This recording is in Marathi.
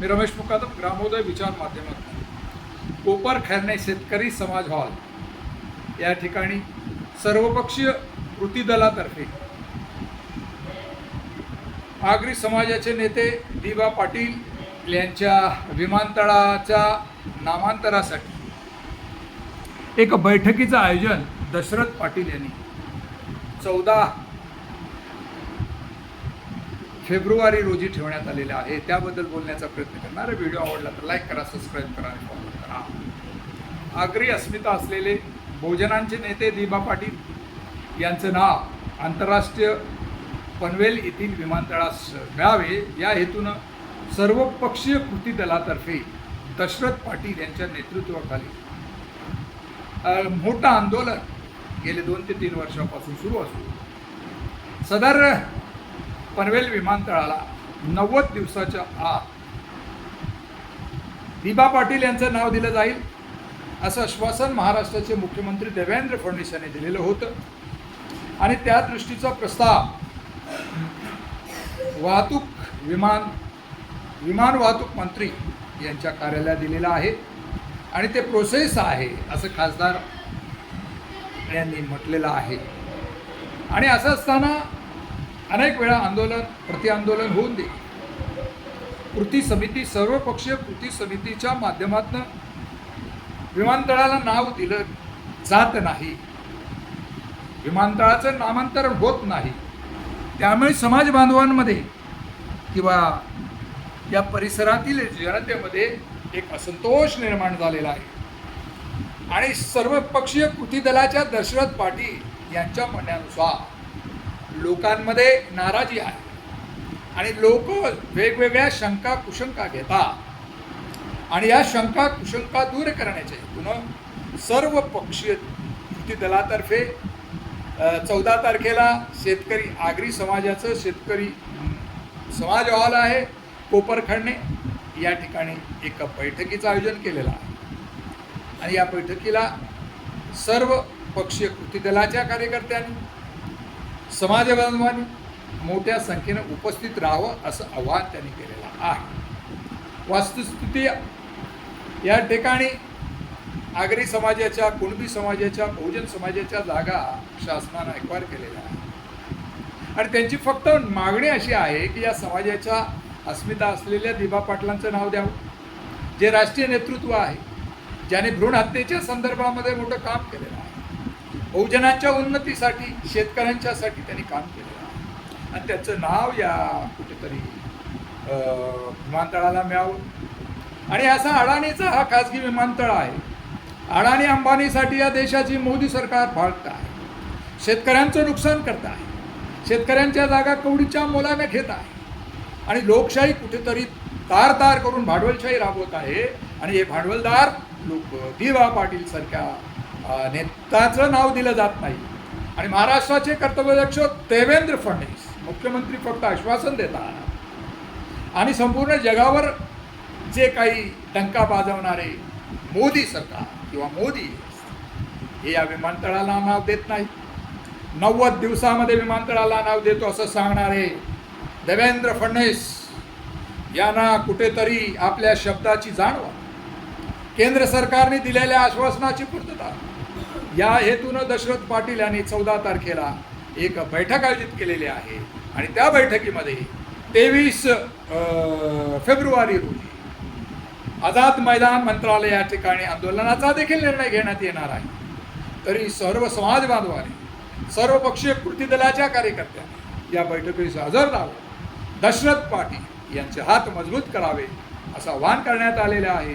मी रमेश मुकादम ग्रामोदय विचार माध्यमातून. कोपर खैरणे शेतकरी समाज हॉल. या ठिकाणी सर्वपक्षीय कृती दलातर्फे आगरी समाजाचे नेते दिबा पाटील यांच्या विमानतळाच्या नामांतरासाठी एक बैठकीचं आयोजन दशरथ पाटील यांनी. चौदा फेब्रुवारी रोजी ठेवण्यात आलेल्या आहे. त्याबद्दल बोलण्याचा प्रयत्न करणार व्हिडिओ आवडला तर लाईक करा सबस्क्राईब करा आणि फॉलो करा. आगरी अस्मिता असलेले बहुजनांचे नेते दिबा पाटील यांचं नाव आंतरराष्ट्रीय पनवेल येथील विमानतळास मिळावे. या हेतूनं सर्वपक्षीय कृती दलातर्फे दशरथ पाटील यांच्या नेतृत्वाखाली मोठं आंदोलन गेले दोन ते तीन वर्षापासून सुरू असून सदर पनवेल विमानतळाला नव्वद दिवसाच्या आत. दिबा पाटील यांचं नाव दिलं जाईल असं आश्वासन महाराष्ट्राचे मुख्यमंत्री देवेंद्र फडणवीस यांनी दिलेलं होतं. आणि त्या दृष्टीचा प्रस्ताव वाहतूक विमान विमान वाहतूक मंत्री यांच्या कार्यालयात दिलेला आहे. आणि ते प्रोसेस आहे असं खासदार यांनी म्हटलेलं आहे. आणि असं असताना अनेक वेळा आंदोलन प्रतिआंदोलन होऊन दे. कृती समिती सर्वपक्षीय कृती समितीच्या माध्यमातून विमानतळाला नाव दिलं जात नाही. विमानतळाचं नामांतरण होत नाही. त्यामुळे समाज बांधवांमध्ये किंवा या परिसरातील जनतेमध्ये एक असंतोष निर्माण झालेला आहे. आणि सर्वपक्षीय कृती दलाच्या दशरथ पाटील यांच्या म्हणण्यानुसार लोकांमध्ये नाराजी आहे. आणि लोक वेगवेगळ्या शंका कुशंका घेतात. आणि या शंका कुशंका दूर करण्याच्या हेतून सर्व पक्षीय कृती दलातर्फे चौदा तारखेला शेतकरी आगरी समाजाचं शेतकरी समाज हॉल आहे. कोपरखंडणे या ठिकाणी एका बैठकीचं आयोजन केलेलं आहे. आणि या बैठकीला सर्व पक्षीय कृती दलाच्या कार्यकर्त्यांनी समाज मोठ्या संख्येनं उपस्थित राहावं असं आवाहन त्यांनी केलेलं आहे. वास्तुस्थिती या ठिकाणी आगरी समाजाच्या कुणबी समाजाच्या बहुजन समाजाच्या जागा शासनानं एक्वायर केलेल्या आहेत. आणि त्यांची फक्त मागणी अशी आहे की या समाजाच्या अस्मिता असलेल्या दिबा पाटलांचं नाव द्यावं. जे राष्ट्रीय नेतृत्व आहे ज्याने भ्रूण हत्येच्या संदर्भामध्ये मोठं काम केलेलं आहे. बहुजनांच्या उन्नतीसाठी शेतकऱ्यांच्यासाठी त्यांनी काम केलं आहे. आणि त्याचं नाव या कुठेतरी विमानतळाला मिळावं. आणि असा अडाणीचा हा खाजगी विमानतळ आहे. अडाणी अंबानीसाठी या देशाची मोदी सरकार फाळत आहे. शेतकऱ्यांचं नुकसान करत आहे. शेतकऱ्यांच्या जागा कवडीच्या मोलाने घेत आहे. आणि लोकशाही कुठेतरी तार तार करून भांडवलशाही राबवत आहे. आणि हे भांडवलदार लोक दिवा पाटील सारख्या नेताचं नाव दिलं जात नाही. आणि महाराष्ट्राचे कर्तव्याध्यक्ष देवेंद्र फडणवीस मुख्यमंत्री फक्त आश्वासन देतात. आणि संपूर्ण जगावर जे काही डंका बाजवणारे मोदी सरकार किंवा मोदी हे या विमानतळाला नाव देत नाही. नव्वद दिवसामध्ये विमानतळाला नाव देतो असं सांगणारे देवेंद्र फडणवीस यांना कुठेतरी आपल्या शब्दाची जाणवा. केंद्र सरकारने दिलेल्या आश्वासनाची पूर्तता. या हेतूनं दशरथ पाटील यांनी चौदा तारखेला एक बैठक आयोजित केलेली आहे. आणि त्या बैठकीमध्ये तेवीस फेब्रुवारी रोजी आझाद मैदान मंत्रालय या ठिकाणी आंदोलनाचा देखील निर्णय घेण्यात येणार आहे. तरी सर्व समाज बांधवांनी सर्व पक्षीय कृती दलाच्या कार्यकर्त्यांनी या बैठकीस हजर राहावं. दशरथ पाटील यांचे हात मजबूत करावे असं आवाहन करण्यात आलेलं आहे.